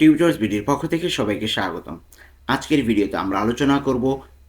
Tutors ভিডিওর পক্ষ থেকে সবাইকে স্বাগতম। আজকের ভিডিওতে আমরা আলোচনা করব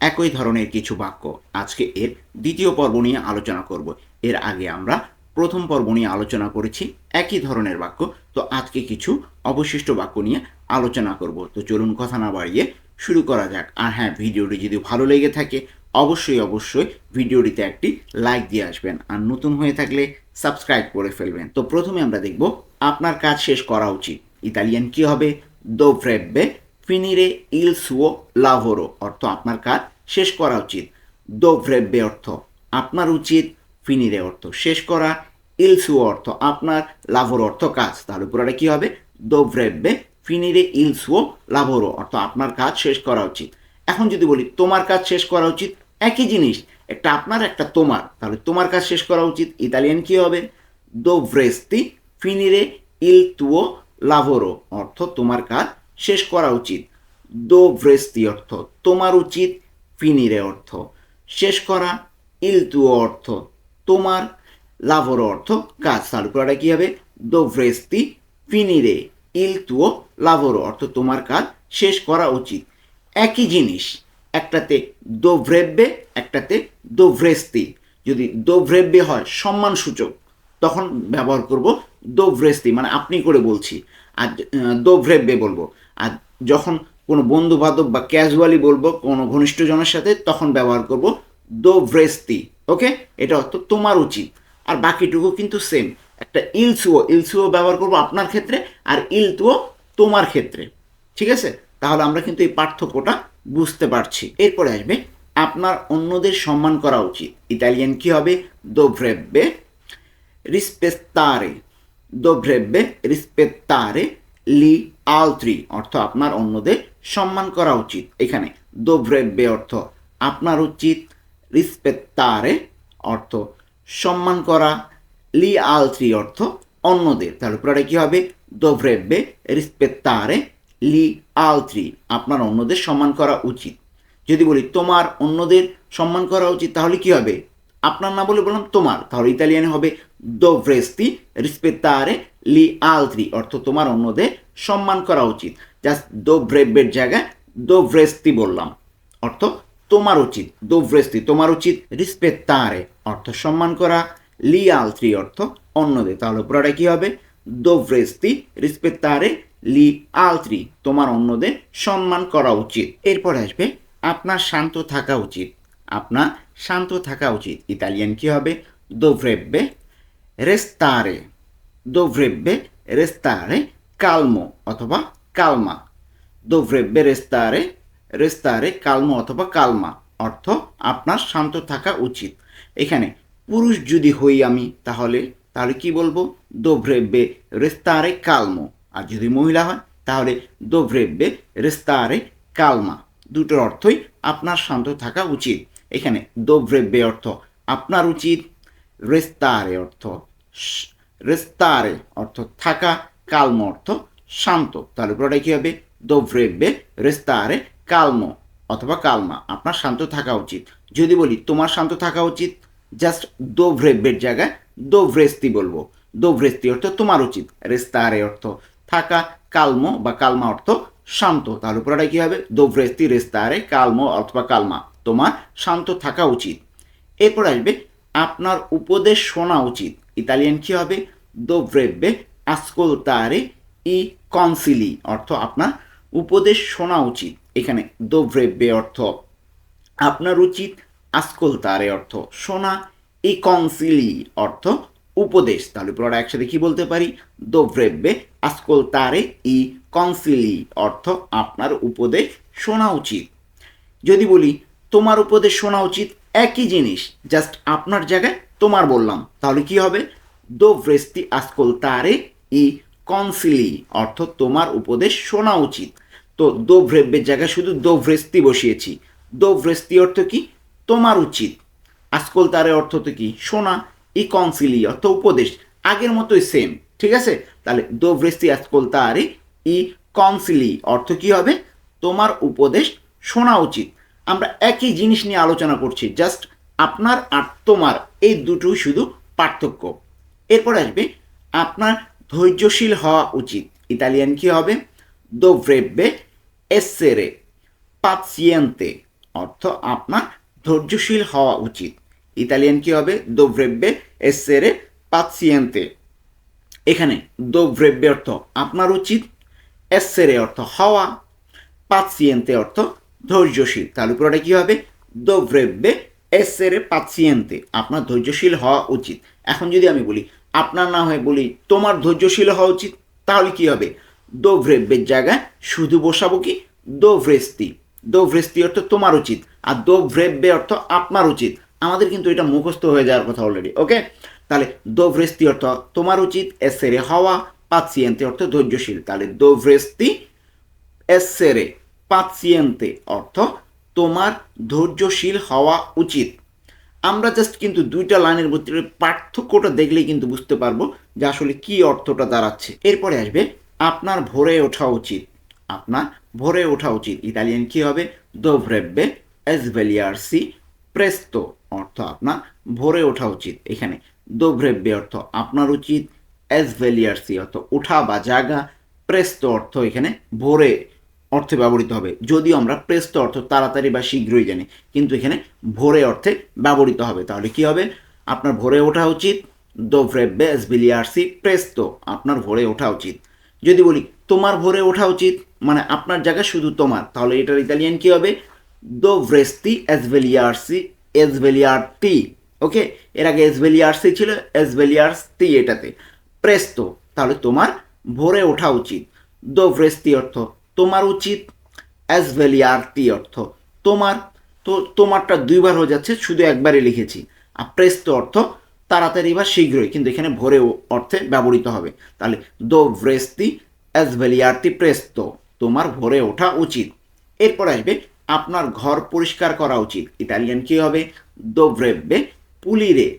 একই ধরনের কিছু বাক্য। আজকে এর দ্বিতীয় পর্ব নিয়ে আলোচনা করব। এর আগে আমরা প্রথম পর্ব নিয়ে আলোচনা করেছি একই ধরনের বাক্য। তো আজকে কিছু অবশিষ্ট বাক্য নিয়ে আলোচনা করব। তো চলুন কথা না বাড়িয়ে শুরু করা যাক। আর হ্যাঁ ভিডিওটি যদি ভালো লেগে থাকে, অবশ্যই অবশ্যই ভিডিওটিতে একটি লাইক দিয়ে আসবেন। আর নতুন হয়ে থাকলে সাবস্ক্রাইব করে ফেলবেন। তো প্রথমে আমরা দেখব, আপনার কাজ শেষ করা উচিত। ইতালিয়ান কি হবে? দো দোভ্রেব্বে ফিনিরে ইল সুও লাভোরো অর্থ আপনার কাজ শেষ করা উচিত। দো দোভ্রেব্বে অর্থ আপনার উচিত ফিনিরে অর্থ শেষ করা। ইল সুও অর্থ আপনার লাভোরো অর্থ কাজ। তাহলে পুরোটা কি হবে? দো দোভ্রেব্বে ফিনিরে ইল সুও লাভোরো অর্থ আপনার কাজ শেষ করা উচিত। এখন যদি বলি তোমার কাজ শেষ করা উচিত, একই জিনিস, একটা আপনার, একটা তোমার। তাহলে তোমার কাজ শেষ করা উচিত, ইতালিয়ান কি হবে? দোভ্রেস্তি ফিনিরে ইল তুও লাভোরো অর্থ তোমার কাজ শেষ করা উচিত। দোভ্রেস্তি অর্থ তোমার উচিত, ফিনিরে অর্থ শেষ করা। ইল তুও অর্থ তোমার, লাভোরো অর্থ কাজ তাহলে পুরোটা কি হবে? দো ভ্রেস্তি, ফিনিরে ইল তুও লাভোরো অর্থ তোমার কাজ শেষ করা উচিত। একই জিনিস, একটাতে দোভ্রেব্বে একটাতে দোভ্রেস্তি যদি দোভ্রেব্বে হয়, সম্মানসূচক। তখন ব্যবহার করব দোভ্রেস্তি মানে আপনি করে বলছি। আর দোভ্রেব্বে বলব। আর যখন কোনো বন্ধু বান্ধব বা ক্যাজুয়ালি বলব কোনো ঘনিষ্ঠজনের সাথে, তখন ব্যবহার করব দোভ্রেস্তি ওকে এটা অর্থ তোমার উচিত আর বাকিটুকু কিন্তু সেম একটা ইলসুও ইলসুও ব্যবহার করব আপনার ক্ষেত্রে আর ইলতুও তোমার ক্ষেত্রে, ঠিক আছে? তাহলে আমরা কিন্তু এই পার্থক্যটা বুঝতে পারছি। এরপরে আসবে, আপনার অন্যদের সম্মান করা উচিত। ইতালিয়ান কি হবে? দোভ্রেব্বে rispettare, dovrebbe rispettare লি altri, অর্থ আপনার অন্যদের সম্মান করা উচিত। এখানে dovrebbe অর্থ আপনার উচিত। Rispettare অর্থ সম্মান করা। লি altri অর্থ অন্যদের। তাহলে পুরোটা কি হবে? Dovrebbe rispettare লি altri আপনার অন্যদের সম্মান করা উচিত। যদি বলি তোমার অন্যদের সম্মান করা উচিত তাহলে কি হবে? আপনার না বলে বললাম তোমার তাহলে ইতালিয়ানে হবে dovresti rispettare li altri. অর্থ তোমার অন্যদের সম্মান করা উচিত। জাস্ট দোভ্রেব্বের জায়গায় dovresti বললাম অর্থ তোমার উচিত dovresti তোমার উচিত rispettare অর্থ সম্মান করা li altri অর্থ অন্যদের তাহলে পুরোটা কি হবে? Dovresti rispettare li altri তোমার অন্যদের সম্মান করা উচিত। এরপর আসবে, আপনার শান্ত থাকা উচিত। আপনার শান্ত থাকা উচিত। ইতালিয়ান কি হবে? Dovrebbe restare dovrebbe restare calmo অথবা calma dovrebbe restare restare calmo অথবা calma অর্থ আপনার শান্ত থাকা উচিত এখানে পুরুষ যদি হই আমি তাহলে তাহলে কি বলব dovrebbe restare calmo আর যদি মহিলা হয় তাহলে dovrebbe restare calma দুটোর অর্থই আপনার শান্ত থাকা উচিত এখানে dovrebbe অর্থ আপনার উচিত রেস্তারে অর্থ রেস্তারে অর্থ থাকা, কালম অর্থ শান্ত। তাহলে পুরোটা কি হবে? দোভ্রেব্বে রেস্তারে কালম অথবা কালমা। আপনার শান্ত থাকা উচিত। যদি বলি তোমার শান্ত থাকা উচিত জাস্ট দোভ্রেব্বের জায়গায়, দোভ্রেস্তি বলব। দোভ্রেস্তি অর্থ তোমার উচিত। রেস্তারে অর্থ থাকা, কালম বা কালমা অর্থ শান্ত। তাহলে পুরোটা কি হবে? দোভ্রেস্তি, রেস্তারে কালম অথবা কালমা। তোমার শান্ত থাকা উচিত। এরপর আসবে আপনার উপদেশ শোনা উচিত। ইতালিয়ান কি হবে? দোভ্রেব্বে আসকোলতারে ই কনসিলি অর্থ আপনার উপদেশ শোনা উচিত। এখানে দোভ্রেব্বে অর্থ আপনার উচিত, আসকোলতারে অর্থ শোনা, ই কনসিলি অর্থ উপদেশ। তাহলে পুরোটা একসাথে কি বলতে পারি? দোভ্রেব্বে আসকোলতারে ই কনসিলি অর্থ আপনার উপদেশ শোনা উচিত। যদি বলি, তোমার উপদেশ শোনা উচিত একই জিনিস জাস্ট আপনার জায়গায় তোমার বললাম। তাহলে কি হবে? দোভ্রেস্তি আসকোলতারে ই কনসিলি, অর্থ তোমার উপদেশ শোনা উচিত। তো দো দোভ্রেব্যের জায়গায় শুধু দোভ্রেস্তি বসিয়েছি। দো দোভ্রেস্তি অর্থ কি? তোমার উচিত। আসকোলতারে অর্থ তো কি? শোনা, ই কনসিলি, অর্থ উপদেশ। আগের মতোই সেম ঠিক আছে? তাহলে দোভ্রেস্তি আসকোলতারে ই কনসিলি, অর্থ কি হবে? তোমার উপদেশ শোনা উচিত। আমরা একই জিনিস নিয়ে আলোচনা করছি জাস্ট আপনার আর তোমার, এই দুটোই শুধু পার্থক্য। এরপর আসবে, আপনার ধৈর্যশীল হওয়া উচিত। ইতালিয়ান কি হবে? দো dovrebbe essere paziente অর্থ আপনার ধৈর্যশীল হওয়া উচিত। ইতালিয়ান কি হবে? দো dovrebbe essere paziente এখানে দো dovrebbe অর্থ আপনার উচিত essere অর্থ হওয়া paziente অর্থ ধৈর্যশীল। তাহলে পুরোটা কী হবে? dovrebbe essere paziente আপনার ধৈর্যশীল হওয়া উচিত। এখন যদি আমি বলি, আপনার না হয়ে বলি, তোমার ধৈর্যশীল হওয়া উচিত তাহলে কী হবে? dovrebbe জায়গায় শুধু বসাবো কি? dovresti dovresti অর্থ তোমার উচিত। আর dovrebbe অর্থ আপনার উচিত। আমাদের কিন্তু এটা মুখস্থ হয়ে যাওয়ার কথা অলরেডি ওকে তাহলে dovresti অর্থ তোমার উচিত essere হওয়া paziente অর্থ ধৈর্যশীল। তাহলে dovresti essere paziente অর্থ তোমার ধৈর্যশীল হওয়া উচিত। আমরা জাস্ট কিন্তু দুইটা লাইনের ভিতরে পার্থক্যটা দেখলেই কিন্তু বুঝতে পারব যে আসলে কি অর্থটা দাঁড়াচ্ছে। এরপরে আসবে, আপনার ভোরে ওঠা উচিত। আপনার ভোরে ওঠা উচিত। ইতালিয়ান কি হবে? dovrebbe svegliarsi presto অর্থ আপনার ভোরে ওঠা উচিত। এখানে dovrebbe অর্থ আপনার উচিত svegliarsi অর্থ ওঠা বা জাগা, প্রেস্ত অর্থ এখানে ভোরে অর্থে ব্যবহৃত হবে। যদিও আমরা প্রেস্ত অর্থ তাড়াতাড়ি বা শীঘ্রই জানি, কিন্তু এখানে ভোরে অর্থে ব্যবহৃত হবে। তাহলে কি হবে? আপনার ভোরে ওঠা উচিত। dovrebbe svegliarsi প্রেস্ত। আপনার ভোরে ওঠা উচিত। যদি বলি, তোমার ভোরে ওঠা উচিত মানে আপনার জায়গা শুধু তোমার। তাহলে এটার ইতালিয়ান কি হবে? dovresti svegliarsi svegliarti ওকে? এর আগে svegliarsi ছিল svegliarsi এটাতে। প্রেস্ত, তাহলে তোমার ভোরে ওঠা উচিত। dovresti অর্থ তোমার উচিত svegliarti অর্থ। তোমার, তো তোমারটা দুইবার হয়ে যাচ্ছে, শুধু একবারই লিখেছি। আর প্রেস্তো অর্থ তাড়াতাড়ি বা শীঘ্রই, কিন্তু এখানে ভোরে অর্থে ব্যবহৃত হবে। তাহলে দো ভ্রেস্তি dovresti svegliarti presto তোমার ভোরে ওঠা উচিত। এরপর আসবে, আপনার ঘর পরিষ্কার করা উচিত। ইতালিয়ান কি হবে? dovrebbe pulire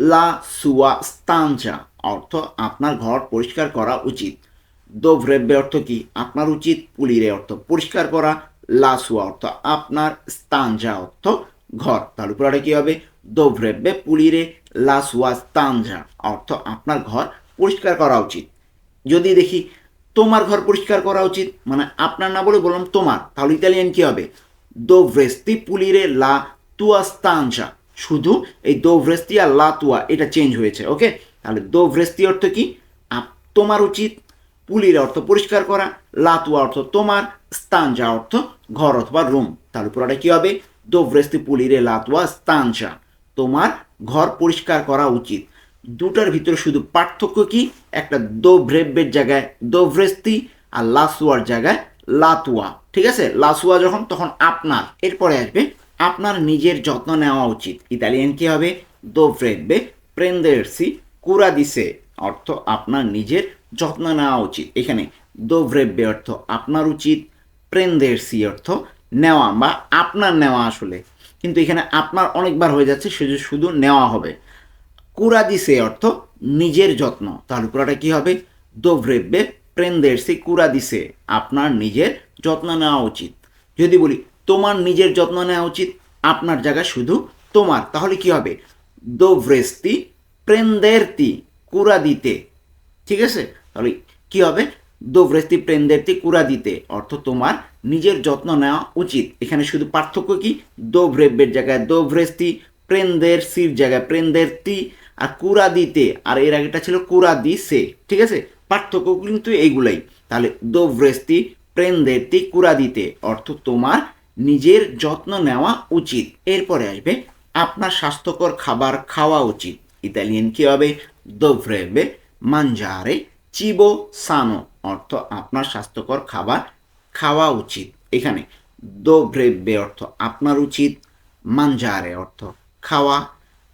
লা সুয়া stanza অর্থ আপনার ঘর পরিষ্কার করা উচিত। Dovrebbe অর্থ কি? আপনার উচিত পুলিরে অর্থ পরিষ্কার করা sua অর্থ আপনার stanza অর্থ ঘর। তাহলে পুরোটা কি হবে? dovrebbe pulire la sua stanza অর্থ আপনার ঘর পরিষ্কার করা উচিত। যদি দেখি তোমার ঘর পরিষ্কার করা উচিত মানে আপনার না বলে বললাম তোমার, তাহলে ইতালিয়ান কি হবে? dovresti pulire la tua stanza শুধু এই dovresti আর tua এটা চেঞ্জ হয়েছে ওকে তাহলে dovresti অর্থ কি? তোমার উচিত পুলির অর্থ পরিষ্কার করা tua অর্থ তোমার stanza অর্থ ঘর অথবা রুম। তাহলে পুরোটা কি হবে? dovresti pulire la tua stanza তোমার ঘর পরিষ্কার করা উচিত। দুটার ভিতরে শুধু পার্থক্য কি? একটা দো ভ্রেব্যের জায়গায় দো ভ্রেস্তি আর লাসুয়ার জায়গায় লাতুয়া। ঠিক আছে? লাসুয়া যখন, তখন আপনার। এরপরে আসবে, আপনার নিজের যত্ন নেওয়া উচিত। ইতালিয়ান কি হবে? দো ভ্রেব্বে প্রেন্দেরসি কুরা দিসে অর্থ আপনার নিজের যত্ন নেওয়া উচিত। এখানে দো ভ্রেব্বে অর্থ আপনার উচিত প্রেন্দেরসি অর্থ নেওয়া বা আপনার নেওয়া আসলে। কিন্তু এখানে আপনার অনেকবার হয়ে যাচ্ছে শুধু শুধু নেওয়া হবে। কুরা দিছে অর্থ নিজের যত্ন। তাহলে পুরাটা কি হবে? দোভ্রেব্বে প্রেন্দেরসি কুরা দিছে আপনার নিজের যত্ন নেওয়া উচিত। যদি বলি, তোমার নিজের যত্ন নেওয়া উচিত, আপনার জায়গা শুধু তোমার, তাহলে কি হবে? দোভ্রেস্তি প্রেন্দেরতি কুরা দিতে ঠিক আছে? তাহলে কি হবে? দোভ্রেস্তি প্রেন্দেরতি কুড়া দিতে। অর্থ তোমার নিজের যত্ন নেওয়া উচিত। এখানে শুধু পার্থক্য কি? দোভ্রেব্যের জায়গায় দোভ্রেস্তি প্রেন্দের সির জায়গায় প্রেন্দেরতি আর কুড়া দিতে। আর এর আগেটা ছিল কুড়া দি সে ঠিক আছে? পার্থক্য কিন্তু এইগুলাই। তাহলে দোভ্রেস্তি প্রেন্দেরতি কুড়া দিতে। অর্থ তোমার নিজের যত্ন নেওয়া উচিত। এরপরে আসবে আপনার স্বাস্থ্যকর খাবার খাওয়া উচিত। ইতালিয়ান কি হবে? দোভ্রেবে মাঞ্জারে চিবো সানো, অর্থ আপনার স্বাস্থ্যকর খাবার খাওয়া উচিত। এখানে দো দোভ্রেবে অর্থ আপনার উচিত মাঞ্জারে অর্থ খাওয়া,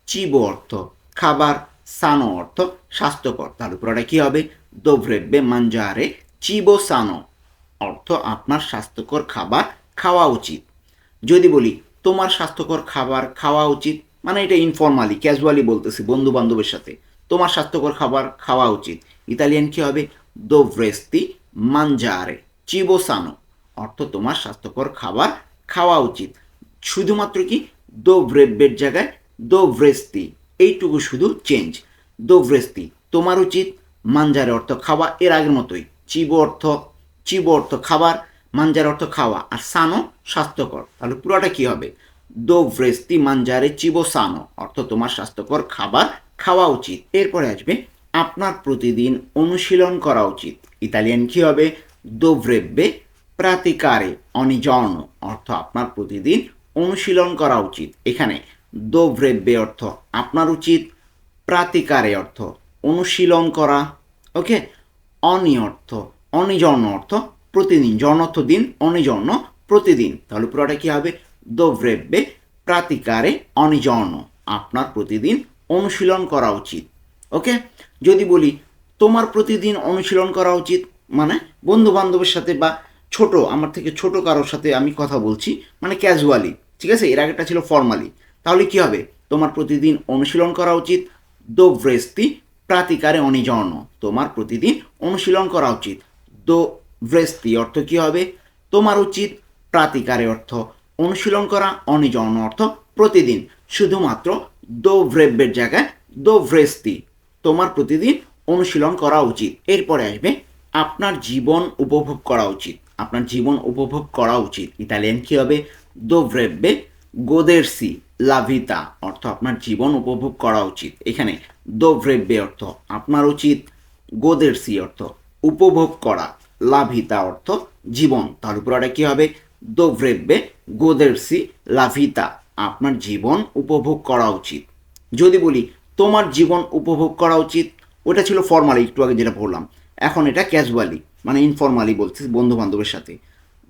চিবো অর্থ খাবার, সানো অর্থ স্বাস্থ্যকর। তার উপরে কি হবে? দো দোভ্রেবে মাঞ্জারে চিবো সানো, অর্থ আপনার স্বাস্থ্যকর খাবার খাওয়া উচিত। যদি বলি তোমার স্বাস্থ্যকর খাবার খাওয়া উচিত মানে এটা ইনফর্মালি ক্যাজুয়ালি বলতেছি বন্ধু বান্ধবের সাথে। তোমার স্বাস্থ্যকর খাবার খাওয়া উচিত। ইতালিয়ান কি হবে? দোভ্রেস্তি মাঞ্জারে চিবো সানো অর্থ তোমার স্বাস্থ্যকর খাবার খাওয়া উচিত। শুধুমাত্র কি? দো দোভ্রেব্যের জায়গায় দো দোভ্রেস্তি এইটুকু শুধু চেঞ্জ দো দোভ্রেস্তি তোমার উচিত। মাঞ্জারে অর্থ খাওয়া, এর আগের মতোই। চিব অর্থ চিব অর্থ খাবার মাঞ্জার অর্থ খাওয়া। আর সানো স্বাস্থ্যকর। তাহলে পুরোটা কি হবে? দো দোভ্রেস্তি মাঞ্জারে চিবো সানো অর্থ তোমার স্বাস্থ্যকর খাবার খাওয়া উচিত। এরপরে আসবে, আপনার প্রতিদিন অনুশীলন করা উচিত। ইতালিয়ান কি হবে? দোভ্রেব্বে প্রাতিকারে অনিজর্ণ অর্থ আপনার প্রতিদিন অনুশীলন করা উচিত। এখানে দোভ্রেব্বে অর্থ আপনার উচিত, প্রাতিকারে অর্থ অনুশীলন করা, ওকে? অনি অর্থ অনিজর্ণ অর্থ প্রতিদিন জর্ণ অর্থ দিন অনিজর্ণ প্রতিদিন। তাহলে পুরোটা কি হবে? দোভ্রেব্বে প্রাতিকারে অনিজর্ণ আপনার প্রতিদিন অনুশীলন করা উচিত ওকে যদি বলি, তোমার প্রতিদিন অনুশীলন করা উচিত মানে বন্ধু বান্ধবের সাথে বা ছোট, আমার থেকে ছোট কারোর সাথে আমি কথা বলছি মানে ক্যাজুয়ালি ঠিক আছে? এর আগেটা ছিল ফর্মালি তাহলে কি হবে? তোমার প্রতিদিন অনুশীলন করা উচিত, দো দোভ্রেস্তি প্রাতিকারে অনিজর্ণ তোমার প্রতিদিন অনুশীলন করা উচিত, দো ভ্রেস্তি অর্থ কি হবে? তোমার উচিত প্রাতিকারে অর্থ, অনুশীলন করা অনিজর্ণ অর্থ প্রতিদিন শুধুমাত্র দো ভ্রেব্যের জায়গায় দো ভ্রেস্তি, তোমার প্রতিদিন অনুশীলন করা উচিত। এরপরে আসবে আপনার জীবন উপভোগ করা উচিত। আপনার জীবন উপভোগ করা উচিত। ইতালিয়ান কী হবে? দো ভ্রেব্বে গোদেরসি লাভিতা অর্থ আপনার জীবন উপভোগ করা উচিত। এখানে দো ভ্রেব্বে অর্থ আপনার উচিত, গোদেরসি অর্থ উপভোগ করা লাভিতা অর্থ জীবন। তার উপর উপরে কী হবে দোভ্রেব্বে গোদেরসি লাভিতা আপনার জীবন উপভোগ করা উচিত। যদি বলি তোমার জীবন উপভোগ করা উচিত, ওটা ছিল ফর্মালি একটু আগে যেটা বললাম। এখন এটা ক্যাজুয়ালি মানে ইনফর্মালি বলছি বন্ধু বান্ধবের সাথে।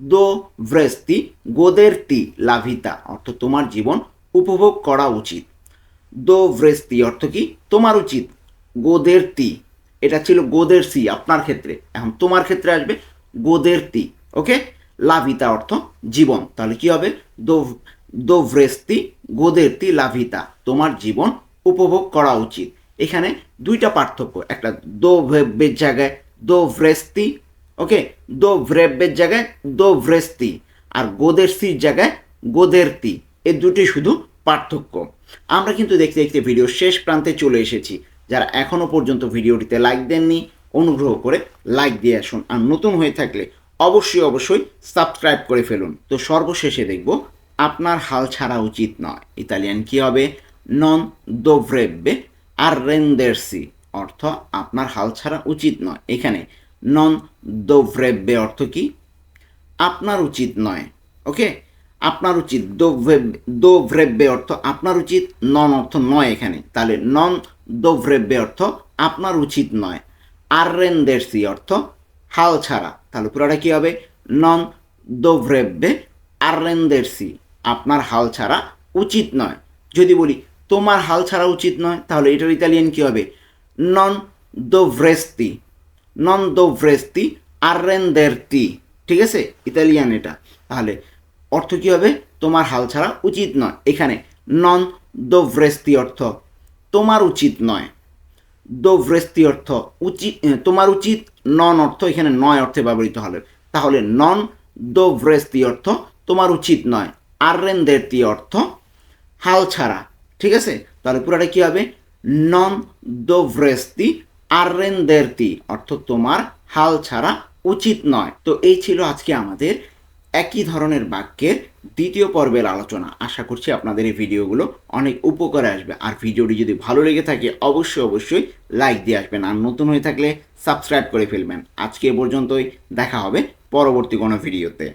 দো ভ্রেস্তি গোদেরতি লাভিতা, অর্থ তোমার জীবন উপভোগ করা উচিত। দো ভ্রেস্তি অর্থ কি? তোমার উচিত। গোদেরতি, এটা ছিল গোদের সি আপনার ক্ষেত্রে। এখন তোমার ক্ষেত্রে আসবে গোদেরতি, ওকে? লাভিতা অর্থ জীবন। তাহলে কি হবে? দো দো ভ্রেস্তি গোদেরতি লাভিতা। তোমার জীবন উপভোগ করা উচিত। এখানে দুইটা পার্থক্য। একটা দো ভ্রেব্যের জায়গায় দো ভ্রেস্তি ওকে? দো ভ্রেব্যের জায়গায় দো ভ্রেস্তি আর গোদেরসির জায়গায় গোদেরতি। এই দুটি শুধু পার্থক্য। আমরা কিন্তু দেখতে দেখতে ভিডিও শেষ প্রান্তে চলে এসেছি। যারা এখনও পর্যন্ত ভিডিওটিতে লাইক দেননি, অনুগ্রহ করে লাইক দিয়ে আসুন। আর নতুন হয়ে থাকলে অবশ্যই অবশ্যই সাবস্ক্রাইব করে ফেলুন। তো সর্বশেষে দেখব আপনার হাল ছাড়া উচিত নয়। ইতালিয়ান কি হবে? নন দোভ্রেব্বে আর রেন্দেরসি অর্থ আপনার হাল ছাড়া উচিত নয়। এখানে নন দোভ্রেব্বে অর্থ কি? আপনার উচিত নয়, ওকে? আপনার উচিত দো ভ্রেব- অর্থ আপনার উচিত নন অর্থ নয় এখানে। তাহলে নন দো ভ্রেব্বে অর্থ আপনার উচিত নয়। আর রেন্দেরসি অর্থ হাল ছাড়া। তাহলে পুরোটা কি হবে? নন দো ভ্রেব্বে আর রেন্দেরসি আপনার হাল ছাড়া উচিত নয়। যদি বলি, তোমার হাল ছাড়া উচিত নয় তাহলে এটার ইতালিয়ান কি হবে? নন দো ভ্রেস্তি নন দো ভ্রেস্তি আরেন্দেরতি ঠিক আছে? ইতালিয়ান এটা। তাহলে অর্থ কী হবে? তোমার হাল ছাড়া উচিত নয় এখানে নন দো ভ্রেস্তি অর্থ তোমার উচিত নয়। দো ভ্রেস্তি অর্থ উচিত তোমার উচিত নন অর্থ এখানে নয় অর্থে ব্যবহৃত হবে তাহলে নন দো ভ্রেস্তি অর্থ তোমার উচিত নয়। আরেন্দেরতি অর্থ হাল ছাড়া, ঠিক আছে? তাহলে পুরোটা কি হবে? নন দোভ্রেস্তি আরেন্দেরতি অর্থ তোমার হাল ছাড়া উচিত নয়। তো এই ছিল আজকে আমাদের একই ধরনের বাক্যের দ্বিতীয় পর্বের আলোচনা। আশা করছি আপনাদের এই ভিডিওগুলো অনেক উপকারে আসবে। আর ভিডিওটি যদি ভালো লেগে থাকে, অবশ্যই অবশ্যই লাইক দিয়ে আসবেন। আর নতুন হয়ে থাকলে সাবস্ক্রাইব করে ফেলবেন। আজকে এ পর্যন্তই, দেখা হবে পরবর্তী কোনো ভিডিওতে।